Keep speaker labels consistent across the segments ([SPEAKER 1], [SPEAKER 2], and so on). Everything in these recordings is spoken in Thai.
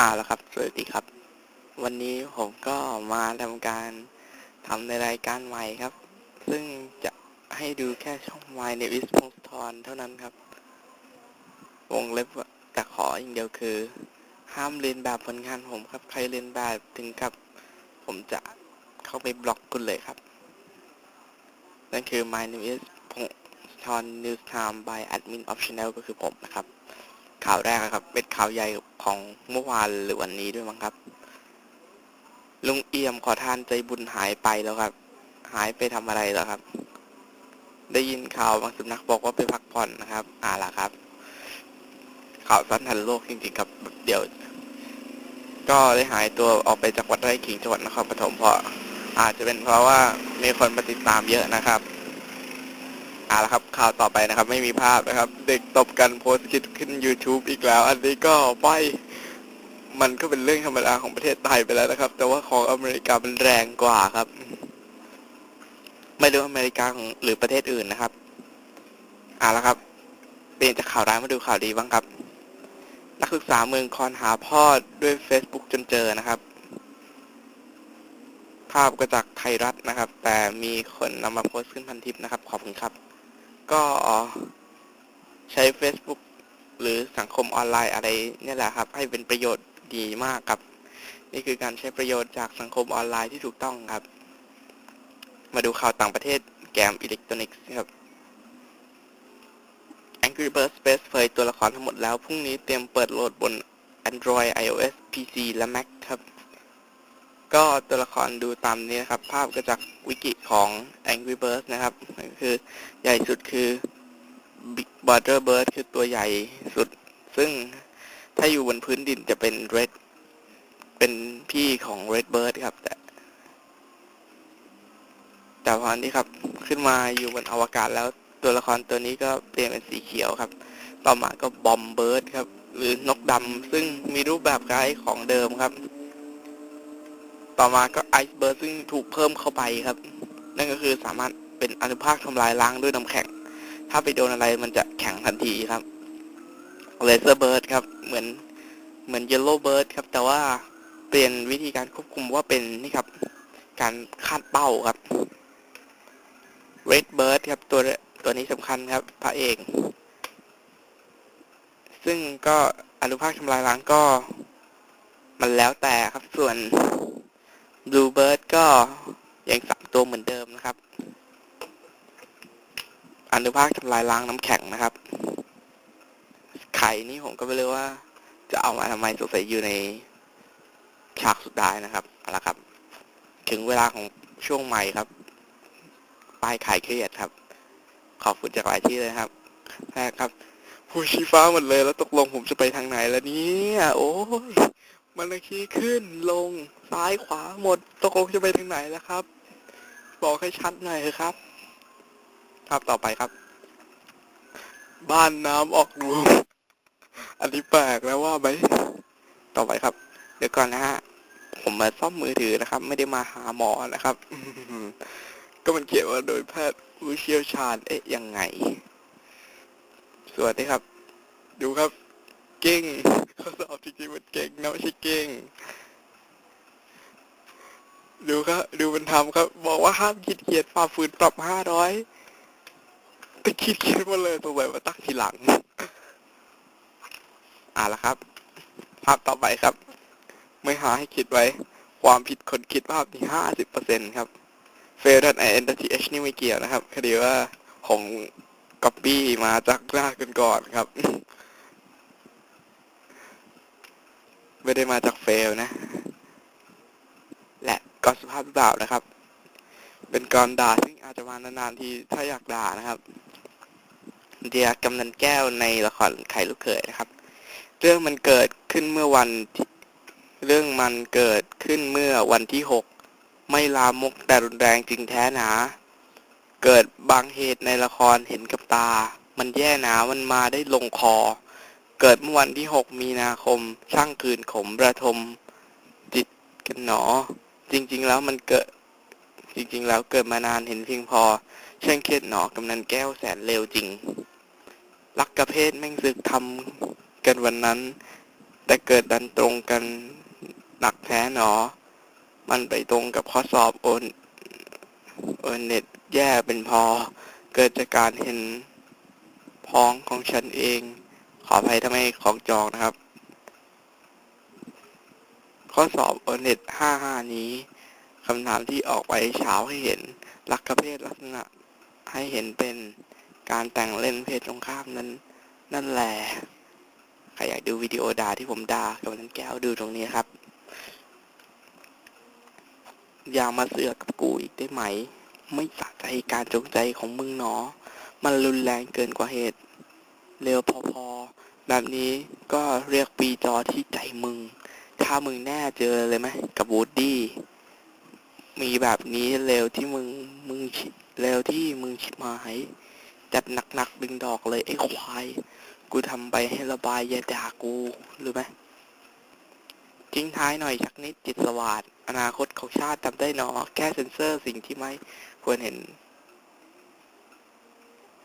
[SPEAKER 1] อ่าแล้วครับ สวัสดีครับ วันนี้ผมก็มาทำการทำในรายการใหม่ครับ ซึ่งจะให้ดูแค่ช่อง My n a m is พงศธรเท่านั้นครับ วงเล็บแต่ขออย่างเดียวคือ ห้ามเรียนแบบผลงานผมครับ ใครเรียนแบบถึงกับ ผมจะเข้าไปบล็อกคุณเลยครับ นั่นคือ My name is พงศธร News Time by Admin of Channel ก็คือผมนะครับ ข่าวแรกครับ เป็นข่าวใหญ่ของเมื่อวานหรือวันนี้ด้วยมั้งครับ ลุงเอี่ยมขอทานใจบุญหายไปแล้วครับ หายไปทำอะไรเหรอครับ ได้ยินข่าวบางสำนักบอกว่าไปพักผ่อนนะครับ อ่าล่ะครับ ข่าวสั้นทันโลกจริงๆครับเดี๋ยว ก็ได้หายตัวออกไปจากวัดไร่ขิงจังหวัดนครปฐมเพราะอาจจะเป็นเพราะว่ามีคนมาติดตามเยอะนะครับ อ่าละครับข่าวต่อไปนะครับ ไม่มีภาพนะครับ เด็กตบกันโพสต์คลิปขึ้น YouTube อีกแล้ว อันนี้ก็ไปมันก็เป็นเรื่องธรรมดาของประเทศไทยไปแล้วนะครับ แต่ว่าของอเมริกามันแรงกว่าครับ ไม่รู้อเมริกาหรือประเทศอื่นนะครับอ่าละครับเปลี่ยนจากข่าวร้ายมาดูข่าวดีบ้างครับ นักศึกษาเมืองคอนหาพ่อด้วย Facebook จนเจอนะครับภาพก็จากไทยรัฐนะครับ แต่มีคนนำมาโพสต์ขึ้นพันทิปนะครับ ขอบคุณครับ ก็ใช้ Facebook หรือสังคมออนไลน์อะไรเนี่ยแหละครับ ให้เป็นประโยชน์ดีมากครับ นี่คือการใช้ประโยชน์จากสังคมออนไลน์ที่ถูกต้องครับ มาดูข่าวต่างประเทศแกมอิเล็กทรอนิกส์ครับ Angry Birds Space เผยตัวละครทั้งหมดแล้ว พรุ่งนี้เตรียมเปิดโหลดบน Android iOS PC และ Mac ครับ ก็ตัวละครดูตามนี้นะครับ ภาพก็จากวิกิของ Angry Birds นะครับ คือใหญ่สุดคือ Big Brother Bird คือตัวใหญ่สุด ซึ่งถ้าอยู่บนพื้นดินจะเป็น Red เป็นพี่ของ Red Bird ครับ แต่แต่พอนี้ครับ ขึ้นมาอยู่บนอวกาศแล้วตัวละครตัวนี้ก็เปลี่ยนเป็นสีเขียวครับ ต่อมาก็บอมเบิร์ดครับ หรือนกดำซึ่งมีรูปแบบคล้ายของเดิมครับ ต่อมาก็ไอซ์เบิร์ดซึ่งถูกเพิ่มเข้าไปครับ นั่นก็คือสามารถเป็นอนุภาคทำลายล้างด้วยน้ำแข็ง ถ้าไปโดนอะไรมันจะแข็งทันทีครับเลเซอร์เบิร์ดครับ เหมือนเหมือนเยลโล่เบิร์ดครับ แต่ว่าเปลี่ยนวิธีการควบคุมว่าเป็นนี่ครับ การคาดเป้าครับ Red Bird ครับตัวตัวนี้สำคัญครับ พระเอก ซึ่งก็อนุภาคทำลายล้างก็ มันแล้วแต่ครับส่วน Blue Bird ก็ยังสามตัวเหมือนเดิมนะครับ อนุภาคทำลายล้างน้ำแข็งนะครับ ไข่นี่ผมก็ไม่รู้ว่า จะเอามาทำไมสงสัยอยู่ในฉากสุดท้ายนะครับเอาละครับ ถึงเวลาของช่วงใหม่ครับ ป้ายไขายเครียดครับ ขอบคุณจากหลายที่เลยครับแรกครับผู้ชี้ฟ้าหมดเลยแล้วตกลงผมจะไปทางไหนแล้วเนี่ยโอ้ย มันคีขึ้นลงซ้ายขวาหมดตกลงจะไปทางไหนแล้วครับ บอกให้ชัดหน่อยครับ ครับต่อไปครับ บ้านน้ำออกรวมอันนี้แปลกแล้วว่าไหมต่อไปครับ เดี๋ยวก่อนนะฮะผมมาซ่อมมือถือนะครับ ไม่ได้มาหาหมอนะครับก็มันเขียนว่าโดยแพทย์ผู้เชี่ยวชาญเอ๊ะยังไง สวัสดีครับ ดูครับ เก่ง ข้อสอบจริงๆมันเก่งนะไม่ใช่เก่ง ดูครับดูมันทำครับ บอกว่าห้ามคิดเขียนฝ่าฝืนปรับห้าร้อยแต่คิดเขียนมาเลยตัวแบบมาตักทีหลัง อ่าละครับ ภาพต่อไปครับ ไม่หาให้คิดไว้ ความผิดคนคิดภาพที่ห้าสิบเปอร์เซ็นครับเฟลดันไอเอ็นทีเอชนี่ไม่เกี่ยวนะครับคดีว่าผมก๊อปปี้มาจากหน้ากันก่อนครับ ไม่ได้มาจากเฟลนะ และก็สภาพหรือเปล่านะครับ เป็นกรด่าซึ่งอาจจะมานานๆทีถ้าอยากด่านะครับเดียกำนันแก้วในละครไข่ลูกเขยนะครับ เรื่องมันเกิดขึ้นเมื่อวันเรื่องมันเกิดขึ้นเมื่อวันที่หกไม่ลามกแต่รุนแรงจริงแท้หนา เกิดบางเหตุในละครเห็นกับตา มันแย่หนามันมาได้ลงคอ เกิดเมื่อวันที่หกมีนาคม ช่างคืนขมประทมจิตกันหนอ จริง ๆ แล้วมันเกิด จริง ๆ แล้วเกิดมานานเห็นเพียงพอ เช่นเครียดหนอกำนันแก้วแสนเลวจริง รักกระเพศแม่งซึกทำกันวันนั้น แต่เกิดดันตรงกันหนักแท้หนอ มันไปตรงกับข้อสอบโอนโอนเน็ตแย่เป็นพอ เกิดจากการเห็นพ้องของฉันเอง ขออภัยถ้าไม่ของจองนะครับ ข้อสอบโอเน็ต55 นี้คำถามที่ออกไปเช้าให้เห็นลักขเพศลักษณะให้เห็นเป็นการแต่งเล่นเพศตรงข้ามนั้น นั่นแหละใครอยากดูวิดีโอด่าที่ผมด่ากับนั้นแก้วดูตรงนี้ครับ อย่ามาเสือกกับกูอีกได้ไหม ไม่สะใจการจงใจของมึงหนอมันรุนแรงเกินกว่าเหตุ เร็วพอๆ แบบนี้ก็เรียกปีจอที่ใจมึง ถ้ามึงแน่เจอเลยไหมกับวูดดี้ มีแบบนี้เร็วที่มึงมึงชิเร็วที่มึงชิบหายจัดหนักๆดึงดอกเลยไอ้ควาย กูทำไปให้ระบายอยาด่ากูรู้ไหมทิ้งท้ายหน่อยชักนิดจิตสวัสดอนาคตของชาติทำได้หนอแค่เซ็นเซอร์สิ่งที่ไม่ควรเห็น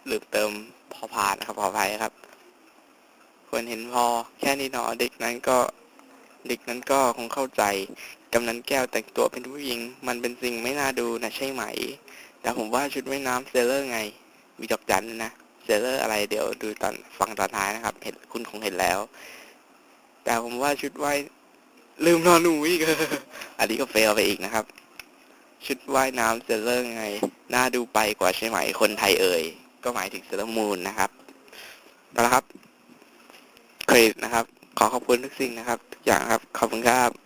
[SPEAKER 1] ลืมเติมพอผ่านนะครับ ขออภัยครับ ควรเห็นพอ แค่นี้หนอเด็กนั้นก็เด็กนั้นก็คงเข้าใจ กำนันแก้วแต่งตัวเป็นผู้หญิง มันเป็นสิ่งไม่น่าดูนะใช่ไหม แต่ผมว่าชุดว่ายน้ำเซเลอร์ไง มีดอกจันนะ เซเลอร์อะไรเดี๋ยวดูตอนฟังตอนท้ายนะครับ เห็นคุณคงเห็นแล้ว แต่ผมว่าชุดว่ายลืมนอนหนูอีกอันนี้ก็เฟลไปอีกนะครับ ชุดว่ายน้ำเซเลอร์ไง น่าดูไปกว่าใช่ไหม คนไทยเอ่ย ก็หมายถึงเซเลอร์มูนนะครับเอาละครับ เครดิตนะครับ ขอขอบคุณทุกสิ่งนะครับทุกอย่างครับ ขอบคุณครับ